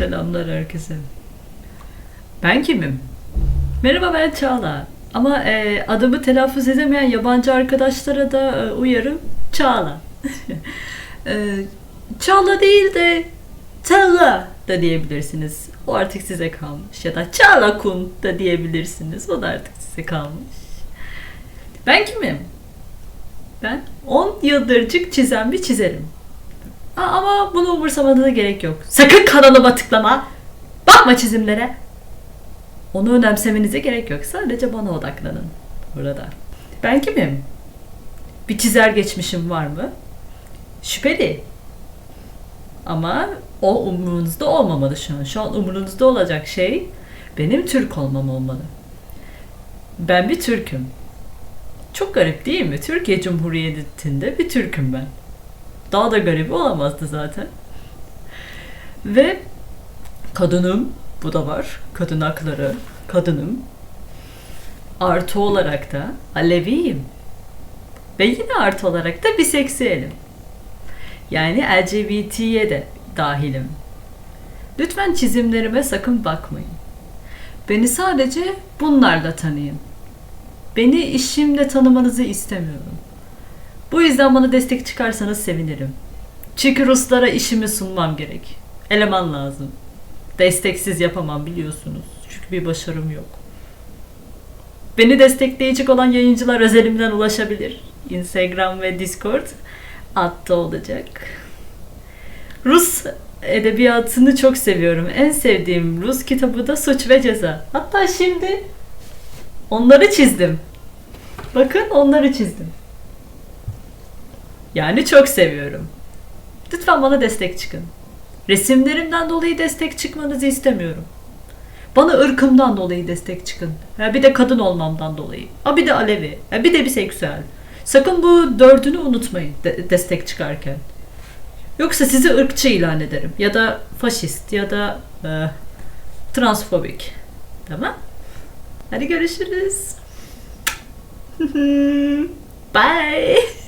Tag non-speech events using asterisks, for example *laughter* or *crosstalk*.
Selamlar herkese. Ben kimim? Merhaba ben Çağla. Ama e, adımı telaffuz edemeyen yabancı arkadaşlara da e, uyarım. Çağla. *laughs* e, Çağla değil de Çağla da diyebilirsiniz. O artık size kalmış. Ya da Çağla Kun da diyebilirsiniz. O da artık size kalmış. Ben kimim? Ben 10 yıldırcık çizen bir çizerim. Ama bunu umursamanıza gerek yok. Sakın kanalıma tıklama. Bakma çizimlere. Onu önemsemenize gerek yok. Sadece bana odaklanın. Burada. Ben kimim? Bir çizer geçmişim var mı? Şüpheli. Ama o umurunuzda olmamalı şu an. Şu an umurunuzda olacak şey benim Türk olmam olmalı. Ben bir Türk'üm. Çok garip değil mi? Türkiye Cumhuriyeti'nde bir Türk'üm ben. Daha da garip olamazdı zaten. Ve kadınım, bu da var. Kadın hakları, kadınım. Artı olarak da Aleviyim. Ve yine artı olarak da biseksüelim. Yani LGBT'ye de dahilim. Lütfen çizimlerime sakın bakmayın. Beni sadece bunlarla tanıyın. Beni işimle tanımanızı istemiyorum. Bu yüzden bana destek çıkarsanız sevinirim. Çünkü Ruslara işimi sunmam gerek. Eleman lazım. Desteksiz yapamam biliyorsunuz. Çünkü bir başarım yok. Beni destekleyecek olan yayıncılar özelimden ulaşabilir. Instagram ve Discord altta olacak. Rus edebiyatını çok seviyorum. En sevdiğim Rus kitabı da Suç ve Ceza. Hatta şimdi onları çizdim. Bakın onları çizdim. Yani çok seviyorum. Lütfen bana destek çıkın. Resimlerimden dolayı destek çıkmanızı istemiyorum. Bana ırkımdan dolayı destek çıkın. Ha bir de kadın olmamdan dolayı. Ha bir de Alevi. Ha bir de biseksüel. Sakın bu dördünü unutmayın de- destek çıkarken. Yoksa sizi ırkçı ilan ederim. Ya da faşist ya da e, transfobik. Tamam? Hadi görüşürüz. *laughs* Bye.